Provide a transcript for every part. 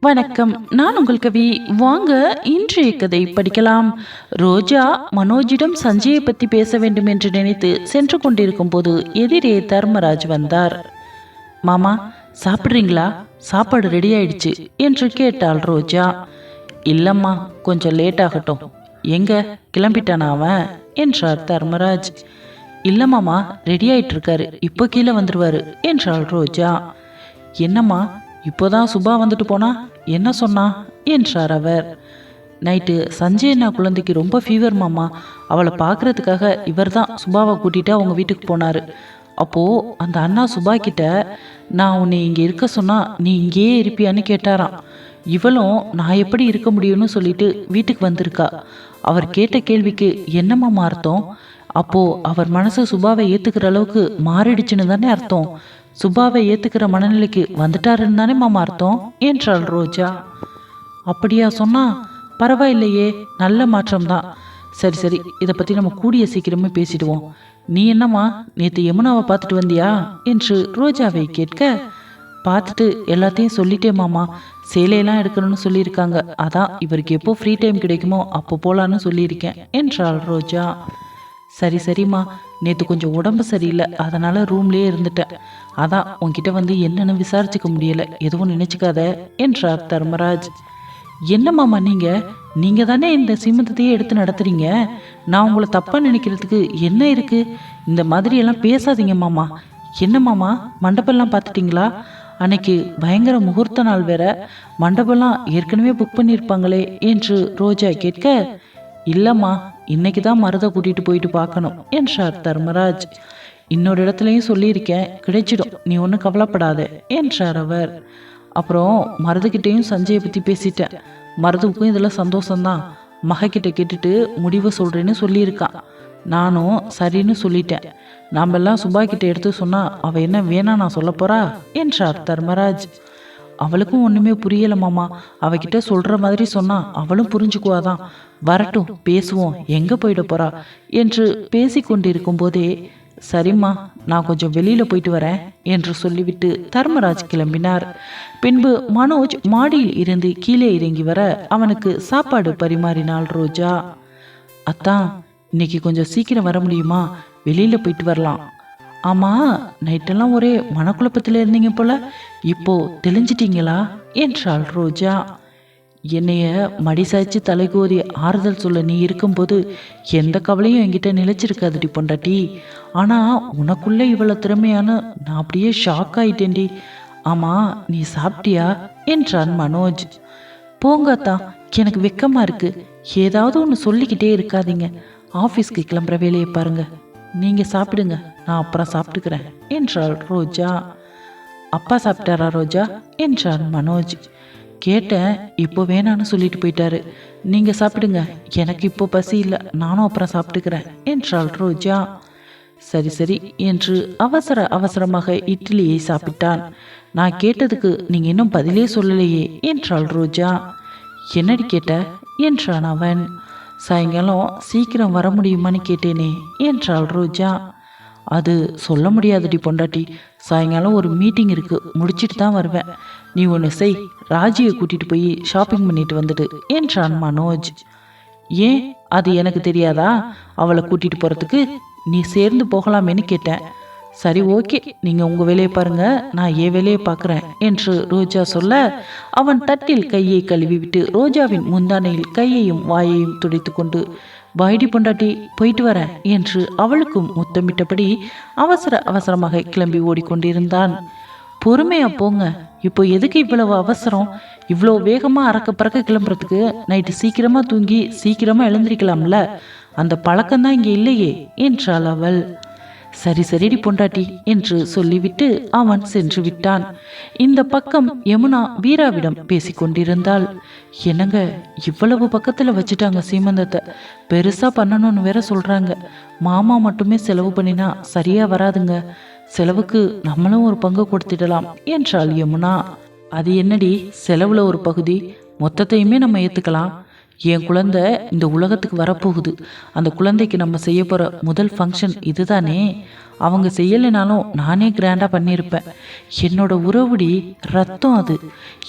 வணக்கம். நான் உங்கள் கவி வாங்க இன்றைய கதை படிக்கலாம். ரோஜா மனோஜிடம் சஞ்சயை பற்றி பேச வேண்டும் என்று நினைத்து சென்று கொண்டிருக்கும் போது எதிரே தர்மராஜ் வந்தார். மாமா சாப்பிட்றீங்களா? சாப்பாடு ரெடி ஆயிடுச்சு என்று கேட்டாள் ரோஜா. இல்லம்மா கொஞ்சம் லேட் ஆகட்டும். எங்க? கிளம்பிட்டானா அவன்? என்றார் தர்மராஜ். இல்லம்மாமா ரெடி ஆயிட்டு இருக்காரு இப்போ கீழே வந்துருவாரு என்றாள் ரோஜா. என்னம்மா இப்போதான் சுபா வந்துட்டு போனா என்ன சொன்னா? என்றார் அவர். நைட்டு சஞ்சய் குழந்தைக்கு ரொம்ப ஃபீவர் மாமா. அவளை பார்க்கறதுக்காக இவர் தான் சுபாவை கூட்டிட்டு அவங்க வீட்டுக்கு போனார். அப்போது அந்த அண்ணா சுபா கிட்ட நான் உன்னை இங்கே இருக்க சொன்னால் நீ இங்கேயே இருப்பியான்னு கேட்டாராம். இவளும் நான் எப்படி இருக்க முடியும்னு சொல்லிட்டு வீட்டுக்கு வந்திருக்கா. அவர் கேட்ட கேள்விக்கு என்னம்மா அர்த்தம் அப்போது அவர் மனசு சுபாவை ஏற்றுக்கிற அளவுக்கு மாறிடுச்சுன்னு தானே அர்த்தம். சுபாவை ஏத்துக்கிற மனநிலைக்கு வந்துட்டாருன்னு தானே மாமா அர்த்தம்? என்றாள் ரோஜா. அப்படியா சொன்னா பரவாயில்லையே நல்ல மாற்றம்தான். சரி சரி இதை பற்றி நம்ம கூடிய சீக்கிரமே பேசிடுவோம். நீ என்னம்மா நேற்று யமுனாவை பார்த்துட்டு வந்தியா? என்று ரோஜாவை கேட்க பார்த்துட்டு எல்லாத்தையும் சொல்லிட்டே மாமா. சேலையெல்லாம் எடுக்கணும்னு சொல்லியிருக்காங்க. அதான் இவருக்கு எப்போ ஃப்ரீ டைம் கிடைக்குமோ அப்போ போகலான்னு சொல்லியிருக்கேன் என்றாள் ரோஜா. சரி சரிம்மா. நேற்று கொஞ்சம் உடம்பு சரியில்லை. அதனால் ரூம்லேயே இருந்துட்டேன். அதான் உன்கிட்ட வந்து என்னென்னு விசாரிச்சுக்க முடியலை. எதுவும் நினச்சிக்காத என்றார் தர்மராஜ். என்னம்மாம்மா நீங்கள் நீங்கள் தானே இந்த சீமந்தத்தையே எடுத்து நடத்துறீங்க? நான் உங்களை தப்பாக நினைக்கிறதுக்கு என்ன இருக்குது இந்த மாதிரியெல்லாம் பேசாதீங்க மாமா என்ன மாமா மண்டபம்லாம் பார்த்துட்டிங்களா? அன்னைக்கு பயங்கர முகூர்த்த நாள் வேற. மண்டபம்லாம் ஏற்கனவே புக் பண்ணியிருப்பாங்களே என்று ரோஜா கேட்க இல்லைம்மா இன்னைக்கு தான் மருதை கூட்டிகிட்டு போயிட்டு பார்க்கணும் என்றார் தர்மராஜ். இன்னொரு இடத்துலையும் சொல்லியிருக்கேன் கிடைச்சிடும் நீ ஒன்றும் கவலைப்படாத என்றார் அவர். அப்புறம் மருதுகிட்டையும் சஞ்சயை பற்றி பேசிட்டேன். மருதுவுக்கும் இதில் சந்தோஷம்தான். மகக்கிட்ட கேட்டுட்டு முடிவை சொல்கிறேன்னு சொல்லியிருக்கான். நானும் சரின்னு சொல்லிட்டேன். நாமெல்லாம் சுபா கிட்ட எடுத்து சொன்னால் அவள் என்ன வேணா நான் சொல்ல போகிறா என்றார் தர்மராஜ். அவளுக்கும் ஒன்றுமே புரியல மாமா. அவகிட்ட சொல்கிற மாதிரி சொன்னால் அவளும் புரிஞ்சுக்குவாதான். வரட்டும் பேசுவோம். எங்கே போயிட போகிறா என்று பேசி கொண்டிருக்கும் போதே சரிம்மா நான் கொஞ்சம் வெளியில் போயிட்டு வரேன் என்று சொல்லிவிட்டு தர்மராஜ் கிளம்பினார். பின்பு மனோஜ் மாடியில் இருந்து கீழே இறங்கி வர அவனுக்கு சாப்பாடு பரிமாறினாள் ரோஜா. அத்தான் இன்னைக்கு கொஞ்சம் சீக்கிரம் வர முடியுமா? வெளியில் போயிட்டு வரலாம். ஆமா நைட்டெல்லாம் ஒரே மனக்குழப்பத்தில் இருந்தீங்க போல. இப்போ தெளிஞ்சிட்டீங்களா? என்றாள் ரோஜா. என்னைய மடி சாய்ச்சி தலைகோதி ஆறுதல் சொல்ல நீ இருக்கும்போது எந்த கவலையும் என்கிட்ட நிலைச்சிருக்காதுடி பொண்டாட்டி. ஆனா உனக்குள்ள இவ்வளோ திறமையான நான் அப்படியே ஷாக் ஆயிட்டேன்டி. ஆமா நீ சாப்பிட்டியா? என்றான் மனோஜ். போங்கத்தா எனக்கு வெக்கமா இருக்கு. ஏதாவது ஒன்று சொல்லிக்கிட்டே இருக்காதீங்க. ஆஃபீஸ்க்கு கிளம்புற வேலையை பாருங்க. நீங்கள் சாப்பிடுங்க நான் அப்புறம் சாப்பிட்டுக்கிறேன் என்றாள் ரோஜா. அப்பா சாப்பிட்டாரா ரோஜா? என்றான் மனோஜ். கேட்டேன் இப்போ வேணான்னு சொல்லிட்டு போயிட்டாரு. நீங்கள் சாப்பிடுங்க எனக்கு இப்போ பசி இல்லை நானும் அப்புறம் சாப்பிட்டுக்கிறேன் என்றாள் ரோஜா. சரி சரி என்று அவசர அவசரமாக இட்லியை சாப்பிட்டான். நான் கேட்டதுக்கு நீங்கள் இன்னும் பதிலே சொல்லலையே என்றாள் ரோஜா. என்னடி கேட்ட? என்றான் அவன். சாயங்காலம் சீக்கிரம் வர முடியுமான்னு கேட்டேனே என்றாள் ரோஜா. அது சொல்ல முடியாதுடி பொண்டாட்டி. சாயங்காலம் ஒரு மீட்டிங் இருக்கு முடிச்சிட்டு தான் வருவேன். நீ ஒன்று செய் ராஜியை கூட்டிட்டு போய் ஷாப்பிங் பண்ணிட்டு வந்துடு என்றான் மனோஜ். ஏன் அது எனக்கு தெரியாதா? அவளை கூட்டிட்டு போறதுக்கு நீ சேர்ந்து போகலாமேன்னு கேட்டேன். சரி ஓகே. நீங்க உங்க வேலையை பாருங்க. நான் என் வேலையை பார்க்குறேன் என்று ரோஜா சொல்ல அவன் தட்டில் கையை கழுவி விட்டு ரோஜாவின் முந்தானையில் கையையும் வாயையும் துடைத்து கொண்டு பாய்டி பொண்டாட்டி போயிட்டு வரேன் என்று அவளுக்கும் முத்தமிட்டபடி அவசர அவசரமாக கிளம்பி ஓடிக்கொண்டிருந்தான். பொறுமையா போங்க. இப்போ எதுக்கு இவ்வளவு அவசரம்? இவ்வளோ வேகமாக அறக்க பறக்க கிளம்புறதுக்கு நைட்டு சீக்கிரமாக தூங்கி சீக்கிரமாக எழுந்திருக்கலாம்ல. அந்த பழக்கம்தான் இங்கே இல்லையே என்றாள் அவள். சரி சரிடி பொண்டாட்டி என்று சொல்லிவிட்டு அவன் சென்று விட்டான். இந்த பக்கம் யமுனா வீராவிடம் பேசிக்கொண்டிருந்தாள் என்னங்க இவ்வளவு பக்கத்துல வச்சுட்டாங்க சீமந்தத்தை. பெருசா பண்ணணும்னு வேற சொல்றாங்க. மாமா மட்டுமே செலவு பண்ணினா சரியா வராதுங்க. செலவுக்கு நம்மளும் ஒரு பங்கு கொடுத்துடலாம் என்றாள் யமுனா. அது என்னடி செலவுல ஒரு பகுதி மொத்தத்தையுமே நம்ம ஏத்துக்கலாம்? என் குழந்தை இந்த உலகத்துக்கு வரப்போகுது. அந்த குழந்தைக்கு நம்ம செய்ய போகிற முதல் ஃபங்க்ஷன் இதுதானே? அவங்க செய்யலைனாலும் நானே கிராண்டாக பண்ணியிருப்பேன். என்னோட உறவுடி ரத்தம் அது.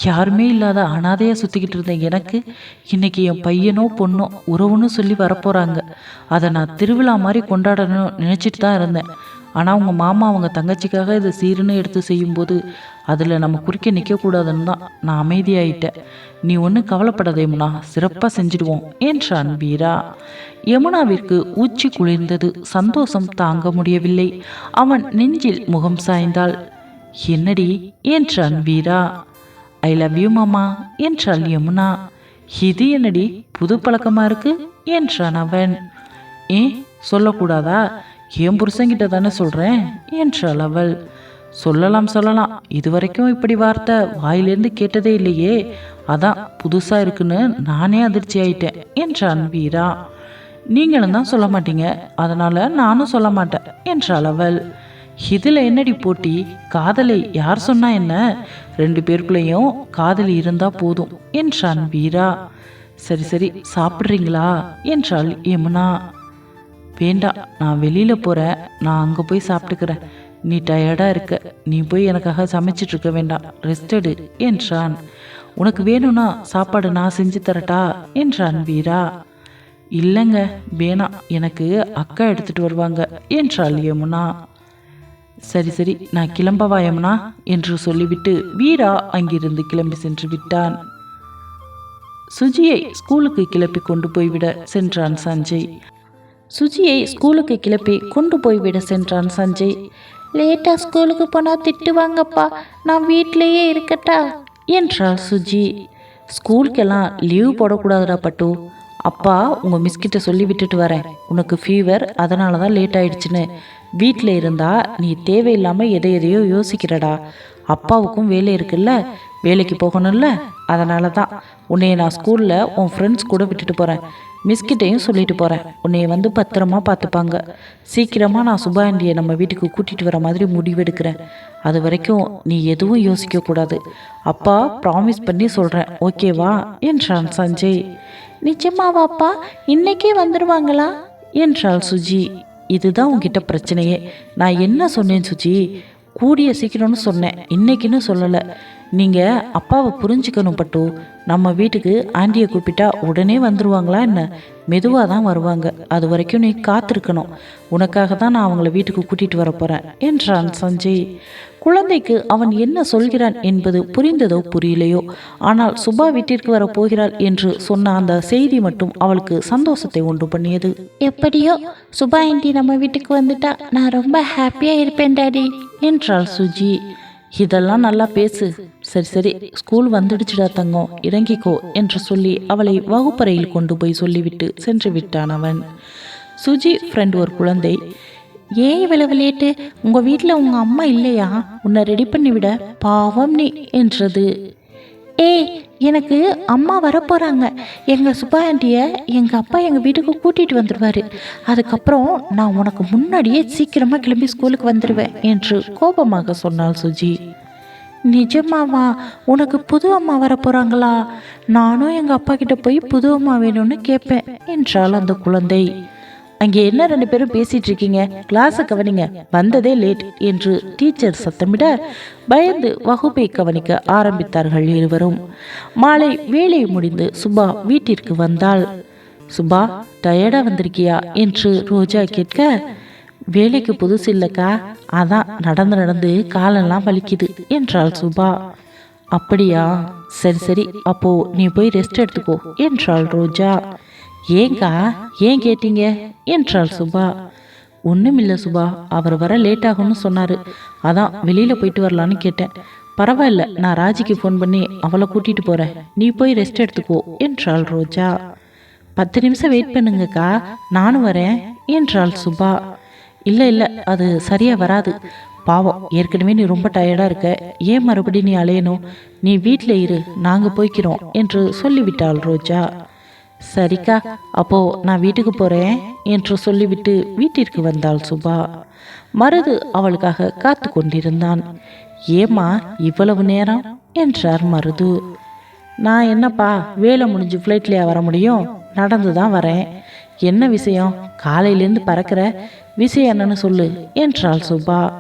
யாருமே இல்லாத அனாதையாக சுற்றிக்கிட்டு இருந்த எனக்கு இன்னைக்கு என் பையனோ பொண்ணோ உறவுன்னு சொல்லி வரப்போகிறாங்க அதை நான் திருவிழா மாதிரி கொண்டாடணும்னு நினச்சிட்டு தான் இருந்தேன். ஆனால் அவங்க மாமா அவங்க தங்கச்சிக்காக இதை சீருன்னு எடுத்து செய்யும்போது அதில் நம்ம குறுக்க நிற்கக்கூடாதுன்னு தான் நான் அமைதியாயிட்டேன். நீ ஒன்றும் கவலைப்படாத யமுனா சிறப்பாக செஞ்சிடுவோம் என்றான் வீரா. யமுனாவிற்கு உச்சி குளிர்ந்தது சந்தோஷம் தாங்க முடியவில்லை. அவன் நெஞ்சில் முகம் சாய்ந்தாள். என்னடி? என்றான் வீரா. ஐ லவ் யூ மாமா என்றாள் யமுனா. இது என்னடி? புது பழக்கமாக இருக்கு? என்றான் அவன். ஏன்? சொல்லக்கூடாதா? என் புருஷங்கிட்ட தானே சொல்கிறேன் என்றாள் அவள். சொல்லலாம் சொல்லலாம். இதுவரைக்கும் இப்படி வார்த்தை வாயிலேருந்து கேட்டதே இல்லையே. அதான் புதுசாக இருக்குன்னு நானே அதிர்ச்சி ஆயிட்டேன் என்றான் வீரா. நீங்களும் தான் சொல்ல மாட்டீங்க. அதனால் நானும் சொல்ல மாட்டேன் என்றாள் அவள். இதில் என்னடி போட்டி? காதலை யார் சொன்னா என்ன? ரெண்டு பேருக்குள்ளேயும் காதலி இருந்தால் போதும் என்றான் வீரா. சரி சரி சாப்பிட்றீங்களா? என்றாள் யமுனா. வேண்டாம் நான் வெளியில் போகிறேன் நான் அங்கே போய் சாப்பிட்டுக்கிறேன். நீ டயர்டாக இருக்க. நீ போய் எனக்காக சமைச்சிட்டு இருக்க வேண்டாம். ரெஸ்டடு என்றான். உனக்கு வேணும்னா சாப்பாடு நான் செஞ்சு தரட்டா? என்றான் வீரா. இல்லைங்க வேணாம் எனக்கு அக்கா எடுத்துட்டு வருவாங்க என்றாள் யமுனா. சரி சரி நான் கிளம்பவா யமுனா? என்று சொல்லிவிட்டு வீரா அங்கிருந்து கிளம்பி சென்று விட்டான். சுஜியை ஸ்கூலுக்கு கிளப்பி கொண்டு போய்விட சென்றான் சஞ்சய். சுஜியை ஸ்கூலுக்கு கிளப்பி கொண்டு போய்விட சென்றான் சஞ்சய். லேட்டாக ஸ்கூலுக்கு போனால் திட்டுவாங்கப்பா. நான் வீட்டிலேயே இருக்கட்டா? என்றாள் சுஜி. ஸ்கூலுக்கெல்லாம் லீவ் போடக்கூடாதுடா பட்டு. அப்பா உங்கள் மிஸ்கிட்ட சொல்லி விட்டுட்டு வரேன். உனக்கு ஃபீவர் அதனால தான் லேட் ஆயிடுச்சுன்னு. வீட்டில் இருந்தா நீ தேவையில்லாமல் எதை எதையோ யோசிக்கிறடா. அப்பாவுக்கும் வேலை இருக்குல்ல? வேலைக்கு போகணும்ல? அதனால தான் உன்னைய நான் ஸ்கூலில் உன் ஃப்ரெண்ட்ஸ் கூட விட்டுட்டு போகிறேன் மிஸ்கிட்டையும் சொல்லிட்டு போகிறேன் உன்னைய வந்து பத்திரமா பார்த்துப்பாங்க. சீக்கிரமாக நான் சுபா ஆண்டியை நம்ம வீட்டுக்கு கூட்டிகிட்டு வர மாதிரி முடிவெடுக்கிறேன். அது வரைக்கும் நீ எதுவும் யோசிக்கக்கூடாது அப்பா ப்ராமிஸ் பண்ணி சொல்கிறேன் ஓகேவா என்றான் சஞ்சய். நிஜமாவாப்பா இன்னைக்கே வந்துடுவாங்களா என்றாள் சுஜி. இதுதான் உங்ககிட்ட பிரச்சனையே. நான் என்ன சொன்னேன் சுஜி? கூடிய சீக்கிரம்னு சொன்னேன். இன்னைக்குன்னு சொல்லலை. நீங்கள் அப்பாவை புரிஞ்சுக்கணும் பட்டு நம்ம வீட்டுக்கு ஆண்டியை கூப்பிட்டா உடனே வந்துடுவாங்களா என்ன? மெதுவாக தான் வருவாங்க. அது வரைக்கும் நீ காத்திருக்கணும். உனக்காக தான் நான் அவங்கள வீட்டுக்கு கூட்டிகிட்டு வர போகிறேன் என்றான் சஞ்சய். குழந்தைக்கு அவன் என்ன சொல்கிறான் என்பது புரிந்ததோ புரியலையோ? ஆனால் சுபா வீட்டிற்கு வர போகிறாள் என்று சொன்ன அந்த செய்தி மட்டும் அவளுக்கு சந்தோஷத்தை உண்டு பண்ணியது. எப்படியோ சுபா ஆண்டி நம்ம வீட்டுக்கு வந்துட்டா நான் ரொம்ப ஹாப்பியாக இருப்பேன் டாடி என்றாள் சுஜி. இதெல்லாம் நல்லா பேசு. சரி சரி. ஸ்கூல் வந்துடுச்சுடா தங்கம். இறங்கிக்கோ என்று சொல்லி அவளை வகுப்பறையில் கொண்டு போய் சொல்லிவிட்டு சென்று விட்டான் அவன். சுஜி ஃப்ரெண்ட் ஒரு குழந்தை. ஏன் இவ்வளவு லேட்டு உங்கள் வீட்டில் உங்கள் அம்மா இல்லையா? உன்னை ரெடி பண்ணி விட பாவம் நீ என்றது. ஏய் எனக்கு அம்மா வரப்போகிறாங்க எங்கள் சுப்பா ஆண்டியை எங்கள் அப்பா எங்கள் வீட்டுக்கு கூட்டிகிட்டு வந்துடுவார் அதுக்கப்புறம் நான் உனக்கு முன்னாடியே சீக்கிரமாக கிளம்பி ஸ்கூலுக்கு வந்துடுவேன் என்று கோபமாக சொன்னாள் சுஜி. நிஜமாவா? உனக்கு புது அம்மா வரப்போகிறாங்களா நானும் எங்கள் அப்பா கிட்ட போய் புது அம்மா வேணும்னு கேட்பேன் என்றாள் அந்த குழந்தை. அங்கே என்ன ரெண்டு பேரும் பேசிட்டு இருக்கீங்க கிளாஸை கவனிங்க. வந்ததே லேட் என்று டீச்சர் சத்தமிட பயந்து வகுப்பை கவனிக்க ஆரம்பித்தார்கள் இருவரும். மாலை வேலை முடிந்து சுபா வீட்டிற்கு வந்தாள். சுபா டயர்டா வந்திருக்கியா? என்று ரோஜா கேட்க வேலைக்கு புதுசு இல்லைக்கா. அதான் நடந்து நடந்து காலெல்லாம் வலிக்குது என்றாள் சுபா. அப்படியா? சரி சரி. அப்போ நீ போய் ரெஸ்ட் எடுத்துக்கோ என்றாள் ரோஜா. ஏங்கா ஏன் கேட்டீங்க? என்றாள் சுபா. ஒன்றுமில்லை சுபா அவர் வர லேட் ஆகும்னு சொன்னார். அதான் வெளியில் போயிட்டு வரலான்னு கேட்டேன். பரவாயில்ல நான் ராஜிக்கு ஃபோன் பண்ணி அவளை கூட்டிகிட்டு போகிறேன் நீ போய் ரெஸ்ட் எடுத்துக்கோ என்றாள் ரோஜா. பத்து நிமிஷம் வெயிட் பண்ணுங்கக்கா நானும் வரேன் என்றாள் சுபா. இல்லை இல்லை அது சரியாக வராது. பாவம் ஏற்கனவே நீ ரொம்ப டயர்டாக இருக்க. ஏன் மறுபடியும் நீ அலையணும்? நீ வீட்டில் இரு நாங்கள் போய்க்கிறோம் என்று சொல்லிவிட்டாள் ரோஜா. சரிக்கா அப்போ நான் வீட்டுக்கு போறேன் என்று சொல்லிவிட்டு வீட்டிற்கு வந்தாள் சுபா. மருது அவளுக்காக காத்து கொண்டிருந்தான். ஏமா இவ்வளவு நேரம்? என்றார் மருது. நான் என்னப்பா வேலை முடிஞ்சு ஃப்ளைட்லேயே வர முடியும்? நடந்து தான் வரேன். என்ன விஷயம்? காலையிலேருந்து பறக்கிற விஷயம் என்னன்னு சொல்லு என்றாள் சுபா.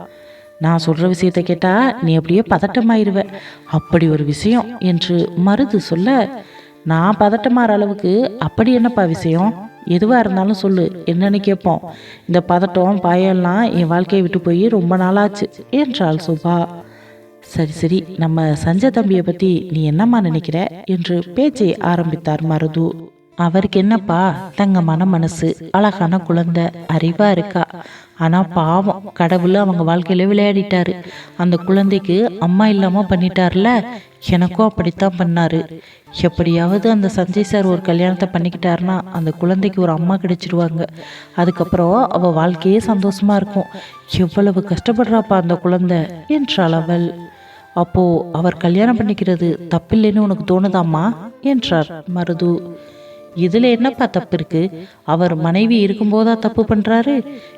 நான் சொல்கிற விஷயத்தை கேட்டால் நீ அப்படியே பதட்டமாயிருவ. அப்படி ஒரு விஷயம் என்று மருது சொல்ல நான் பதட்டமாற அளவுக்கு அப்படி என்னப்பா விஷயம்? எதுவாக இருந்தாலும் சொல்லு. என்னன்னு கேட்போம். இந்த பதட்டம் பயம்லாம் என் வாழ்க்கையை விட்டு போய் ரொம்ப நாளாச்சு என்றாள் சுபா. சரி சரி. நம்ம சஞ்சய் தம்பியை பற்றி நீ என்னம்மா நினைக்கிற? என்று பேச்சை ஆரம்பித்தார் மருது. அவருக்கு என்னப்பா? தங்கமான மனசு அழகான குழந்தை அறிவா இருக்கா? ஆனால் பாவம் கடவுள் அவங்க வாழ்க்கையில விளையாடிட்டாரு. அந்த குழந்தைக்கு அம்மா இல்லாமல் பண்ணிட்டார்ல? எனக்கும் அப்படித்தான் பண்ணாரு. எப்படியாவது அந்த சஞ்சய் சார் ஒரு கல்யாணத்தை பண்ணிக்கிட்டாருன்னா அந்த குழந்தைக்கு ஒரு அம்மா கிடைச்சிருவாங்க. அதுக்கப்புறம் அவ வாழ்க்கையே சந்தோஷமா இருக்கும். எவ்வளவு கஷ்டப்படுறாப்பா அந்த குழந்தை என்றாள் அவள். அப்போ அவர் கல்யாணம் பண்ணிக்கிறது தப்பில்லைன்னு உனக்கு தோணுதாம்மா? என்றார் மருது. இதில் என்னப்பா தப்பு இருக்கு? அவர் மனைவி இருக்கும்போதா தப்பு பண்ணுறாரு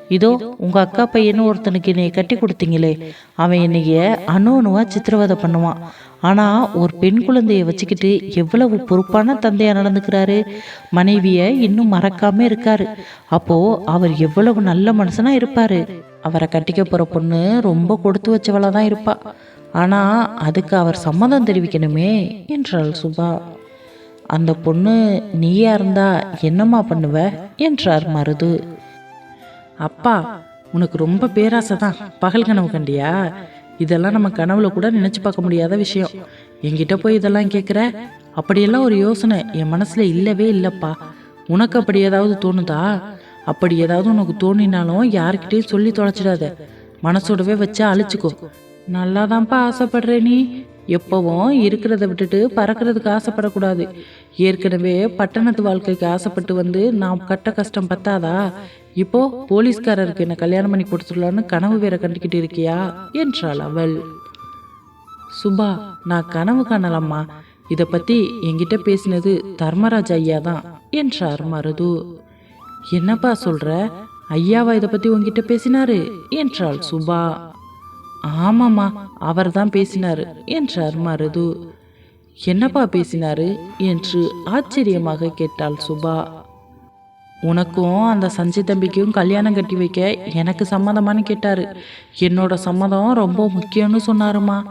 இதோ உங்கள் அக்கா பையனும் ஒருத்தனுக்கு என்னை கட்டி கொடுத்தீங்களே. அவன் என்னைய அணுவணுவாக சித்திரவதை பண்ணுவான். ஆனால் ஒரு பெண் குழந்தையை வச்சுக்கிட்டு எவ்வளவு பொறுப்பான தந்தையாக நடந்துக்கிறாரு? மனைவியை இன்னும் மறக்காம இருக்காரு. அப்போ அவர் எவ்வளவு நல்ல மனுஷனாக இருப்பார்? அவரை கட்டிக்க போகிற பொண்ணு ரொம்ப கொடுத்து வச்சவளாக தான் இருப்பாள் ஆனால் அதுக்கு அவர் சம்மதம் தெரிவிக்கணுமே என்றாள் சுபா. அந்த பொண்ணு நீயா இருந்தா என்னம்மா பண்ணுவ? என்றார் மருது. அப்பா உனக்கு ரொம்ப பேராசை தான் பகல் கனவு கண்டியா? இதெல்லாம் நம்ம கனவுல கூட நினைச்சு பார்க்க முடியாத விஷயம். என்கிட்ட போய் இதெல்லாம் கேட்குற அப்படியெல்லாம் ஒரு யோசனை என் மனசுல இல்லவே இல்லப்பா. உனக்கு அப்படி ஏதாவது தோணுதா? அப்படி ஏதாவது உனக்கு தோணினாலும் யாருக்கிட்டையும் சொல்லி தொலைச்சிடாத. மனசோடவே வச்சா அழிச்சுக்கோ நல்லாதான்ப்பா ஆசைப்படுற நீ? எப்பவும் இருக்கிறத விட்டுட்டு பறக்கிறதுக்கு ஆசைப்படக்கூடாது. ஏற்கனவே பட்டணத்து வாழ்க்கைக்கு ஆசைப்பட்டு வந்து நான் கட்ட கஷ்டம் பத்தாதா? இப்போ போலீஸ்காரருக்கு என்ன கல்யாணம் பண்ணி கொடுத்துடலான்னு கனவு வேற கண்டுக்கிட்டு இருக்கியா? என்றாள் அவள். சுபா நான் கனவு காணலம்மா. இதை பத்தி என்கிட்ட பேசினது தர்மராஜ் ஐயா தான் என்றார் மருது. என்னப்பா சொல்ற? ஐயாவா இதை பத்தி உங்ககிட்ட பேசினாரு? என்றாள் சுபா. ஆமாம்மா அவர் தான் பேசினாரு என்றார் மருது. என்னப்பா பேசினாரு? என்று ஆச்சரியமாக கேட்டாள் சுபா. உனக்கும் அந்த சஞ்சய் தம்பிக்கும் கல்யாணம் கட்டி வைக்க எனக்கு சம்மதமானு கேட்டாரு. என்னோட சம்மதம் ரொம்ப முக்கியம்னு சொன்னாருமா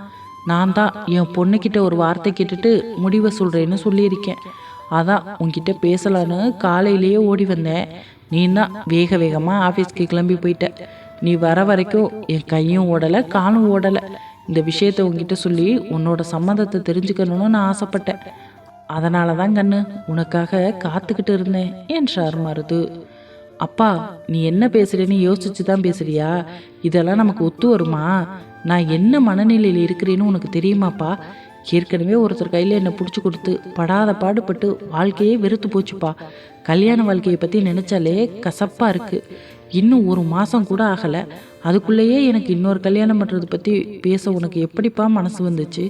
நான் தான் என் பொண்ணுக்கிட்ட ஒரு வார்த்தை கேட்டுட்டு முடிவை சொல்கிறேன்னு சொல்லியிருக்கேன். அதான் உன்கிட்ட பேசலான்னு காலையிலேயே ஓடி வந்தேன். நீ தான் வேக வேகமாக ஆஃபீஸ்க்கு கிளம்பி போயிட்ட. நீ வர வரைக்கும் என் கையும் ஓடலை காலும் ஓடலை. இந்த விஷயத்த உங்ககிட்ட சொல்லி உன்னோட சம்மந்தத்தை தெரிஞ்சுக்கணும்னு நான் ஆசைப்பட்டேன். அதனால தான் கண்ணு உனக்காக காத்துக்கிட்டு இருந்தேன் என்றார் மருது. அப்பா நீ என்ன பேசுறேன்னு யோசிச்சு தான் பேசுறியா? இதெல்லாம் நமக்கு ஒத்து வருமா? நான் என்ன மனநிலையில் இருக்கிறேன்னு உனக்கு தெரியுமாப்பா? ஏற்கனவே ஒருத்தர் கையில் என்னை பிடிச்சி கொடுத்து படாத பாடுபட்டு வாழ்க்கையே வெறுத்து போச்சுப்பா. கல்யாண வாழ்க்கையை பற்றி நினச்சாலே கசப்பாக இருக்குது இன்னும் ஒரு மாதம் கூட ஆகலை. அதுக்குள்ளேயே எனக்கு இன்னொரு கல்யாணம் பண்ணுறது பற்றி பேச உனக்கு எப்படிப்பா மனசு வந்துச்சு?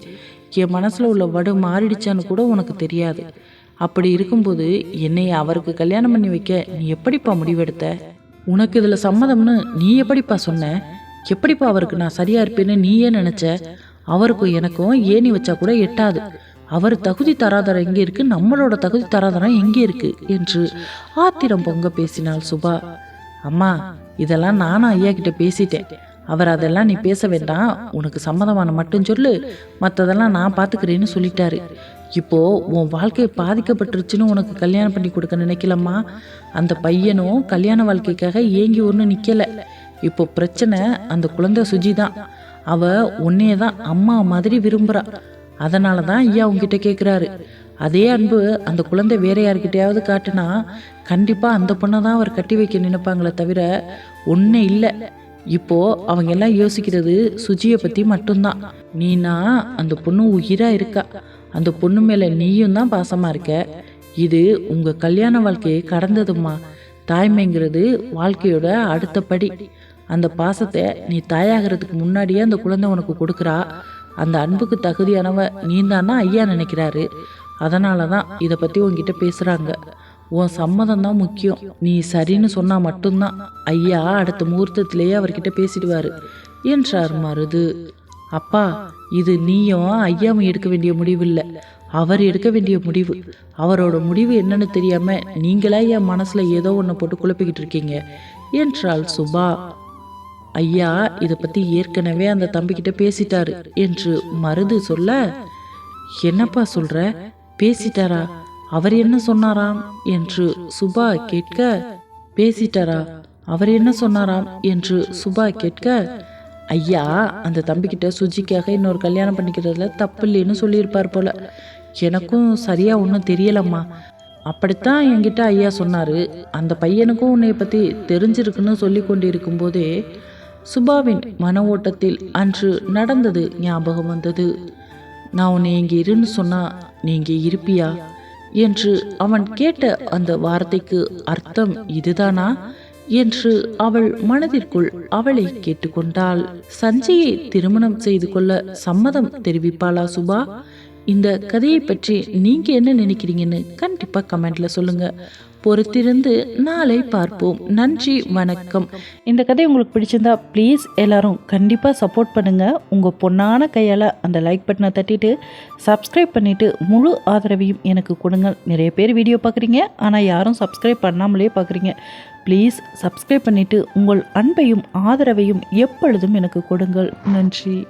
என் மனசில் உள்ள வடு மாறிடுச்சான்னு கூட உனக்கு தெரியாது. அப்படி இருக்கும்போது என்னை அவருக்கு கல்யாணம் பண்ணி வைக்க நீ எப்படிப்பா முடிவெடுத்த? உனக்கு இதில் சம்மதம்னு நீ எப்படிப்பா சொன்ன? எப்படிப்பா அவருக்கு நான் சரியா இருப்பேன்னு நீயே நினச்ச? அவருக்கும் எனக்கும் ஏணி வச்சா கூட எட்டாது. அவர் தகுதி தராதரம் எங்கே இருக்கு நம்மளோட தகுதி தராதரம் எங்கே இருக்கு என்று ஆத்திரம் பொங்க பேசினாள் சுபா. அம்மா இதெல்லாம் நானும் ஐயா கிட்ட பேசிட்டேன். அவர் அதெல்லாம் நீ பேச வேண்டாம். உனக்கு சம்மதமான மட்டும் சொல்லு. மற்றதெல்லாம் நான் பார்த்துக்கிறேன்னு சொல்லிட்டாரு. இப்போ உன் வாழ்க்கை பாதிக்கப்பட்டுருச்சுன்னு உனக்கு கல்யாணம் பண்ணி கொடுக்க நினைக்கலம்மா. அந்த பையனும் கல்யாண வாழ்க்கைக்காக ஏங்கி ஒன்றும் நிற்கலை இப்போ பிரச்சனை அந்த குழந்தை சுஜி தான். அவ உன்னையே தான் அம்மா மாதிரி விரும்புகிறா அதனால தான் ஐயா உங்ககிட்ட கேட்குறாரு அதே அன்பு அந்த குழந்தை வேற யார்கிட்டயாவது காட்டுனா கண்டிப்பாக அந்த பொண்ணை தான் அவர் கட்டி வைக்க நினைப்பாங்களே தவிர ஒன்றே இல்லை. இப்போ அவங்க எல்லாம் யோசிக்கிறது சுஜியை பற்றி மட்டும்தான். நீனா அந்த பொண்ணு உயிராக இருக்கா? அந்த பொண்ணு மேலே நீயும் தான் பாசமாக இருக்க? இது உங்கள் கல்யாண வாழ்க்கையை கடந்ததும்மா. தாய்மைங்கிறது வாழ்க்கையோட அடுத்த படி. அந்த பாசத்தை நீ தாயாகிறதுக்கு முன்னாடியே அந்த குழந்தை உனக்கு கொடுக்குறா. அந்த அன்புக்கு தகுதியானவ நீந்தானா ஐயா நினைக்கிறாரு. அதனால தான் இதை பற்றி உங்ககிட்ட பேசுகிறாங்க உன் சம்மதம் தான் முக்கியம். நீ சரின்னு சொன்னால் மட்டும்தான். ஐயா அடுத்த முகூர்த்தத்திலேயே அவர்கிட்ட பேசிடுவார். என்றார் மருது. அப்பா இது நீயும் ஐயாவும் எடுக்க வேண்டிய முடிவு இல்லை அவர் எடுக்க வேண்டிய முடிவு. அவரோட முடிவு என்னன்னு தெரியாம நீங்களா என் மனசுல ஏதோ ஒன்று போட்டு குழப்பிக்கிட்டு இருக்கீங்க என்றாள் சுபா. ஐயா இதை பத்தி ஏற்கனவே அந்த தம்பிக்கிட்ட பேசிட்டாரு என்று மருது சொல்ல என்னப்பா சொல்ற? பேசிட்டாரா? அவர் என்ன சொன்னாராம் என்று சுபா கேட்க பேசிட்டாரா? அவர் என்ன சொன்னாராம் என்று சுபா கேட்க ஐயா அந்த தம்பிக்கிட்ட சுஜிக்காக இன்னொரு கல்யாணம் பண்ணிக்கிறதுல தப்பு இல்லைன்னு சொல்லியிருப்பார் போல. எனக்கும் சரியா ஒன்றும் தெரியலம்மா. அப்படித்தான் என்கிட்ட ஐயா சொன்னாரு. அந்த பையனுக்கும் உன்னை பத்தி தெரிஞ்சிருக்குன்னு சொல்லி கொண்டிருக்கும் போதே சுபாவின் மன ஓட்டத்தில் அன்று நடந்தது ஞாபகம் வந்தது. நான் உன்னை இங்கே இருன்னு சொன்னா நீ இங்கே இருப்பியா? என்று அவன் கேட்ட அந்த வார்த்தைக்கு அர்த்தம் இதுதானா? என்று அவள் மனதிற்குள் அவளை கேட்டுக்கொண்டாள். சஞ்சயை திருமணம் செய்து கொள்ள சம்மதம் தெரிவிப்பாளா சுபா? இந்த கதையை பற்றி நீங்க என்ன நினைக்கிறீங்கன்னு கண்டிப்பா கமெண்ட்ல சொல்லுங்க. பொறுத்திருந்து நாளை பார்ப்போம். நன்றி வணக்கம். இந்த கதை உங்களுக்கு பிடிச்சிருந்தா ப்ளீஸ் எல்லாரும் கண்டிப்பாக சப்போர்ட் பண்ணுங்கள் உங்கள் பொண்ணான கையால் அந்த லைக் பட்டனை தட்டிட்டு சப்ஸ்கிரைப் பண்ணிவிட்டு முழு ஆதரவையும் எனக்கு கொடுங்க. நிறைய பேர் வீடியோ பார்க்குறீங்க. ஆனால் யாரும் சப்ஸ்கிரைப் பண்ணாமலே பார்க்குறீங்க. ப்ளீஸ் சப்ஸ்கிரைப் பண்ணிவிட்டு உங்கள் அன்பையும் ஆதரவையும் எப்பொழுதும் எனக்கு கொடுங்கள். நன்றி.